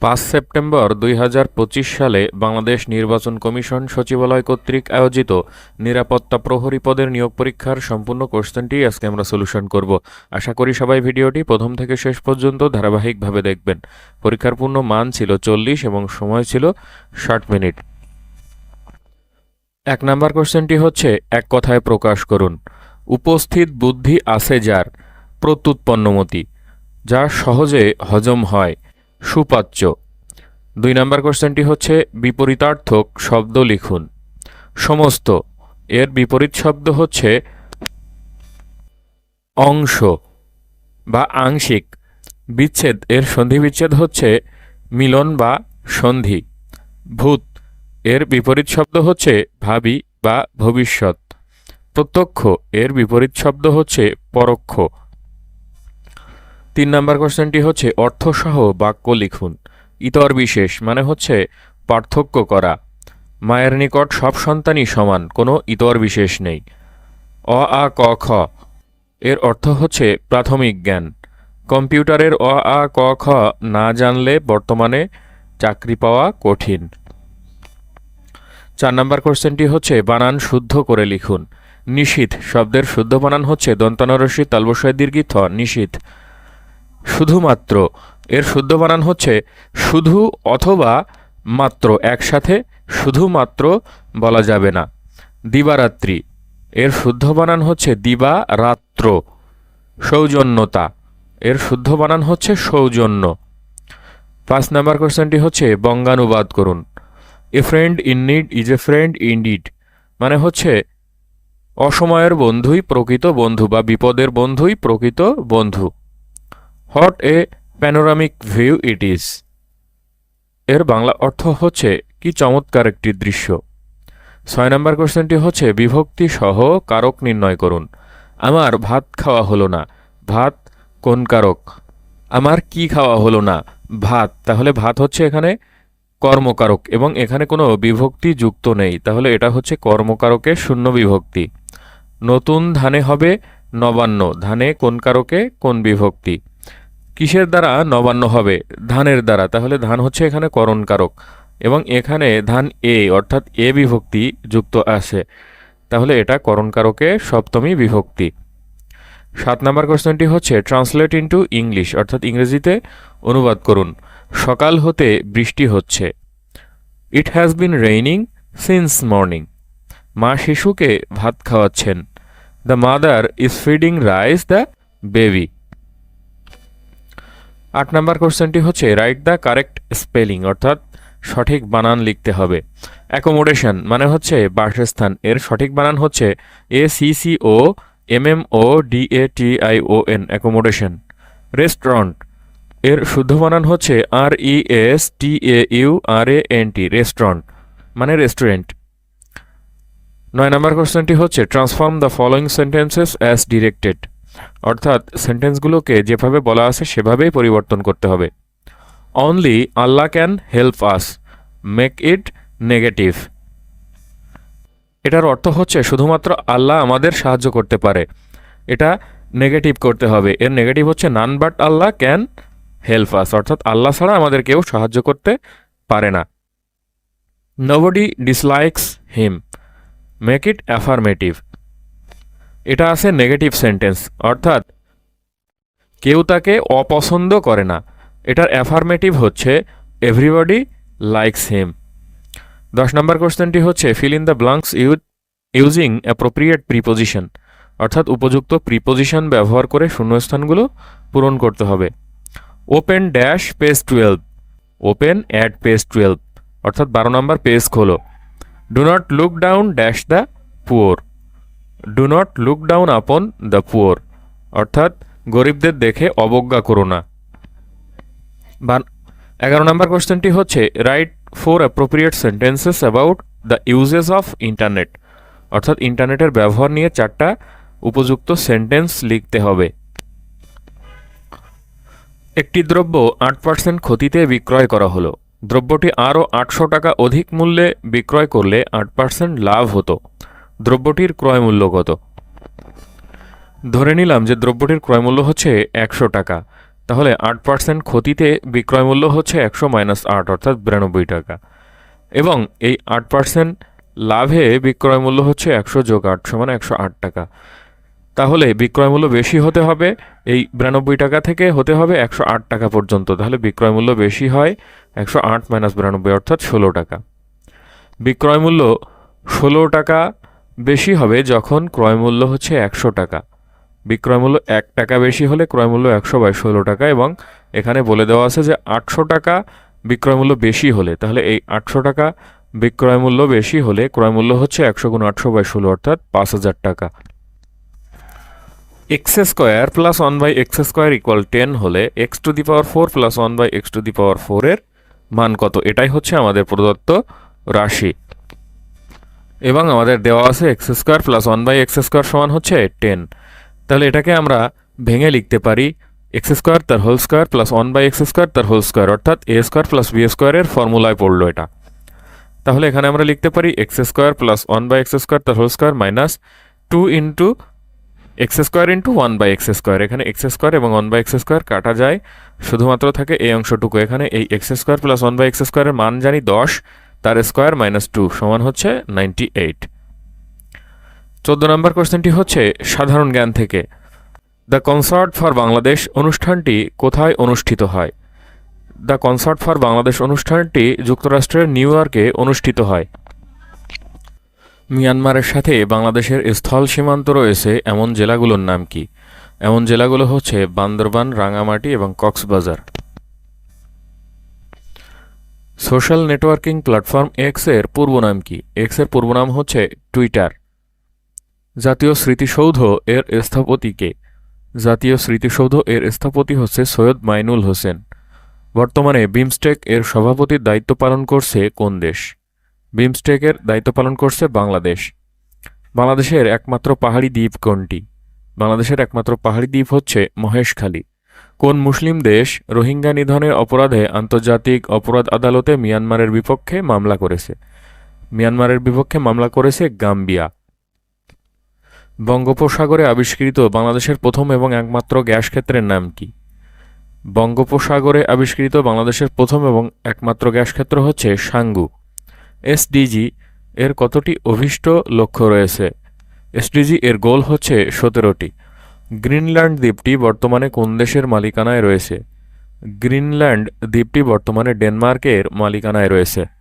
পাঁচ সেপ্টেম্বর দুই হাজার পঁচিশ সালে বাংলাদেশ নির্বাচন কমিশন সচিবালয় কর্তৃক আয়োজিত নিরাপত্তা প্রহরী পদের নিয়োগ পরীক্ষার সম্পূর্ণ কোশ্চেনটি আজকে আমরা সলিউশন করব। আশা করি সবাই ভিডিওটি প্রথম থেকে শেষ পর্যন্ত ধারাবাহিকভাবে দেখবেন। পরীক্ষার পূর্ণ মান ছিল চল্লিশ এবং সময় ছিল ষাট মিনিট। এক নম্বর কোশ্চেনটি হচ্ছে, এক কথায় প্রকাশ করুন। উপস্থিত বুদ্ধি আছে যার প্রত্যুৎপন্নমতি, যা সহজে হজম হয়। সুপাচ্য। দুই নম্বর কোশ্চেনটি হচ্ছে, বিপরীতার্থক শব্দ লিখুন। সমস্ত, এর বিপরীত শব্দ হচ্ছে অংশ বা আংশিক। বিচ্ছেদ, এর সন্ধি বিচ্ছেদ হচ্ছে মিলন বা সন্ধি। ভূত, এর বিপরীত শব্দ হচ্ছে ভাবি বা ভবিষ্যৎ। প্রত্যক্ষ, এর বিপরীত শব্দ হচ্ছে পরোক্ষ। তিন নম্বর কোশ্চেনটি হচ্ছে, অর্থসহ বাক্য লিখুন। ইতর বিশেষ মানে হচ্ছে পার্থক্য করা। মায়ের নিকট সব সন্তানই সমান, কোনো ইতর বিশেষ নেই। অ, আ, ক, খ। এর অর্থ হচ্ছে প্রাথমিক জ্ঞান। কম্পিউটারের অ, আ, ক, খ না জানলে বর্তমানে চাকরি পাওয়া কঠিন। চার নম্বর কোশ্চেনটি হচ্ছে, বানান শুদ্ধ করে লিখুন। নিশীথ শব্দের শুদ্ধ বানান হচ্ছে দন্তানরসী তালবসায় দীর্ঘিত নিশীথ শুধুমাত্র। এর শুদ্ধ বানান হচ্ছে শুধু অথবা মাত্র একসাথে শুধুমাত্র বলা যাবে না। দিবারাত্রি। এর শুদ্ধ বানান হচ্ছে দিবা রাত্র সৌজন্যতা। এর শুদ্ধ বানান হচ্ছে সৌজন্য। পাঁচ নাম্বার কোশ্চেনটি হচ্ছে বঙ্গানুবাদ করুন। A friend in need is a friend in deed মানে হচ্ছে অসময়ের বন্ধুই প্রকৃত বন্ধু বা বিপদের বন্ধুই প্রকৃত বন্ধু। What a panoramic view it is. এর বাংলা অর্থ হচ্ছে, কি চমৎকার একটি দৃশ্য। ছয় নম্বর কোশ্চেনটি হচ্ছে, বিভক্তি সহ কারক নির্ণয় করুন। আমার ভাত খাওয়া হলো না। ভাত কোন কারক? আমার কি খাওয়া হলো না? ভাত। তাহলে ভাত হচ্ছে এখানে কর্মকারক এবং এখানে কোনো বিভক্তি যুক্ত নেই। তাহলে এটা হচ্ছে কর্মকারকের শূন্য বিভক্তি। নতুন ধানে হবে নবান্ন। ধানে কোন কারকে? কোন বিভক্তি? কিসের দ্বারা নবান্ন হবে? ধানের দ্বারা। তাহলে ধান হচ্ছে এখানে করণকারক এবং এখানে ধান এ, অর্থাৎ এ বিভক্তি যুক্ত আছে। তাহলে এটা করণকারকে সপ্তমী বিভক্তি। সাত নম্বর কোশ্চেনটি হচ্ছে ট্রান্সলেট ইন্টু ইংলিশ অর্থাৎ ইংরেজিতে অনুবাদ করুন। সকাল হতে বৃষ্টি হচ্ছে। It has been raining since morning মা শিশুকে ভাত খাওয়াচ্ছেন। The mother is feeding rice the baby আট নম্বর কোশ্চেনটি হচ্ছে রাইট দ্য কারেক্ট স্পেলিং অর্থাৎ সঠিক বানান লিখতে হবে। অ্যাকোমোডেশন মানে হচ্ছে বাসস্থান। এর সঠিক বানান হচ্ছে A C C O M M O D A T I O N accommodation রেস্টুরেন্টের শুদ্ধ বানান হচ্ছে R E S T A U R A N T restaurant মানে রেস্টুরেন্ট নয় নম্বর কোশ্চেনটি হচ্ছে transform the following sentences as directed অর্থাৎ সেন্টেন্সগুলোকে যেভাবে বলা আছে, সেভাবেই পরিবর্তন করতে হবে। Only Allah can help us make it negative এটার অর্থ হচ্ছে শুধুমাত্র আল্লাহ আমাদের সাহায্য করতে পারে। এটা নেগেটিভ করতে হবে। এর নেগেটিভ হচ্ছে none but Allah can help us অর্থাৎ আল্লাহ ছাড়া আমাদের কেউ সাহায্য করতে পারে না। Nobody dislikes him make it affirmative এটা আছে নেগেটিভ সেন্টেন্স অর্থাৎ কেউ তাকে অপছন্দ করে না। এটার অ্যাফার্মেটিভ হচ্ছে এভরিবডি লাইকস হিম দশ নম্বর কোশ্চেনটি হচ্ছে fill in the blanks you using appropriate preposition অর্থাৎ উপযুক্ত প্রিপোজিশন ব্যবহার করে শূন্যস্থানগুলো পূরণ করতে হবে। Open dash page twelve open add page twelve অর্থাৎ বারো নম্বর পেজ খোলো। Do not look down dash the poor do not look down upon the poor অর্থাৎ গরিবদের দেখে অবজ্ঞা করো না। এগারো নম্বর কোশ্চেনটি হচ্ছে write four appropriate sentences about the uses of internet অর্থাৎ ইন্টারনেটের ব্যবহার নিয়ে চারটা উপযুক্ত সেন্টেন্স লিখতে হবে। একটি দ্রব্য আট পার্সেন্ট ক্ষতিতে বিক্রয় করা হলো। দ্রব্যটি আরও আটশো টাকা অধিক মূল্যে বিক্রয় করলে আট পার্সেন্ট লাভ হতো। দ্রব্যটির ক্রয় মূল্য কত? ধরে নিলাম যে দ্রব্যটির ক্রয় মূল্য হচ্ছে একশো টাকা। তাহলে আট পার্সেন্ট ক্ষতিতে বিক্রয় মূল্য হচ্ছে একশো মাইনাস আট, অর্থাৎ বিরানব্বই টাকা। এবং এই আট পার্সেন্ট লাভে বিক্রয় মূল্য হচ্ছে একশো যোগ আট সমান একশো আট টাকা। তাহলে বিক্রয় মূল্য বেশি হতে হবে, এই বিরানব্বই টাকা থেকে হতে হবে একশো আট টাকা পর্যন্ত। তাহলে বিক্রয় মূল্য বেশি হয় একশো আট মাইনাস বিরানব্বই, অর্থাৎ ষোলো টাকা। বিক্রয় মূল্য ষোলো টাকা বেশি হবে যখন ক্রয় মূল্য হচ্ছে একশো টাকা। বিক্রয় মূল্য এক টাকা বেশি হলে ক্রয় মূল্য একশো বাই ষোলো টাকা এবং এখানে বলে দেওয়া আছে যে আটশো টাকা বিক্রয় মূল্য বেশি হলে, তাহলে এই আটশো টাকা বিক্রয় মূল্য বেশি হলে ক্রয় মূল্য হচ্ছে একশো গুণ আটশো বাই ষোলো অর্থাৎ পাঁচ হাজার টাকা। X square plus one by x square equal ten হলে x to the power four plus one by x to the power ফোরের মান কত? এটাই হচ্ছে আমাদের প্রদত্ত রাশি। এবং আমাদের দেওয়া আছে x square plus one by x square সমান হচ্ছে টেন তাহলে এটাকে আমরা ভেঙে লিখতে পারি এক্স স্কোয়ার তার whole square plus one by x square তার হোল স্কোয়ার অর্থাৎ এ স্কোয়ার প্লাস বি স্কোয়ারের ফর্মুলায় পড়ল এটা তাহলে এখানে আমরা লিখতে পারি x square plus one by x square তার whole square minus two into x square into one by x square এখানে এক্স স্কোয়ার এবং ওয়ান বাই এক্স স্কোয়ার কাটা যায় শুধুমাত্র থাকে এই অংশটুকু এখানে এই x square plus one by x স্কোয়ারের মান জানি দশ তার স্কোয়ার মাইনাস টু সমান হচ্ছে নাইনটি এইট। চোদ্দ নম্বর কোশ্চেনটি হচ্ছে, সাধারণ জ্ঞান থেকে, দ্য কনসার্ট ফর বাংলাদেশ অনুষ্ঠানটি কোথায় অনুষ্ঠিত হয়? দ্য কনসার্ট ফর বাংলাদেশ অনুষ্ঠানটি যুক্তরাষ্ট্রের নিউ ইয়র্কে অনুষ্ঠিত হয়। মিয়ানমারের সাথে বাংলাদেশের স্থল সীমান্ত রয়েছে এমন জেলাগুলোর নাম কি? এমন জেলাগুলো হচ্ছে বান্দরবান, রাঙামাটি এবং কক্সবাজার। সোশ্যাল নেটওয়ার্কিং প্ল্যাটফর্ম এক্সের পূর্ব নাম কি? এক্সের পূর্ব নাম হচ্ছে টুইটার জাতীয় স্মৃতিসৌধ এর স্থপতি কে? জাতীয় স্মৃতিসৌধ এর স্থপতি হচ্ছে সৈয়দ মাইনুল হোসেন। বর্তমানে বিমস্টেক এর সভাপতির দায়িত্ব পালন করছে কোন দেশ? বিমস্টেকের দায়িত্ব পালন করছে বাংলাদেশ। বাংলাদেশের একমাত্র পাহাড়ি দ্বীপ কোনটি? বাংলাদেশের একমাত্র পাহাড়ি দ্বীপ হচ্ছে মহেশখালী। কোন মুসলিম দেশ রোহিঙ্গা নিধনের অপরাধে আন্তর্জাতিক অপরাধ আদালতে মিয়ানমারের বিপক্ষে মামলা করেছে? মিয়ানমারের বিপক্ষে মামলা করেছে গাম্বিয়া। বঙ্গোপসাগরে আবিষ্কৃত বাংলাদেশের প্রথম এবং একমাত্র গ্যাস ক্ষেত্রের নাম কি? বঙ্গোপসাগরে আবিষ্কৃত বাংলাদেশের প্রথম এবং একমাত্র গ্যাস ক্ষেত্র হচ্ছে সাঙ্গু। এসডিজি এর কতটি অভীষ্ট লক্ষ্য রয়েছে? এসডিজি এর গোল হচ্ছে সতেরোটি। গ্রিনল্যান্ড দ্বীপটি বর্তমানে কোন দেশের মালিকানায় রয়েছে? গ্রিনল্যান্ড দ্বীপটি বর্তমানে ডেনমার্কের মালিকানায় রয়েছে।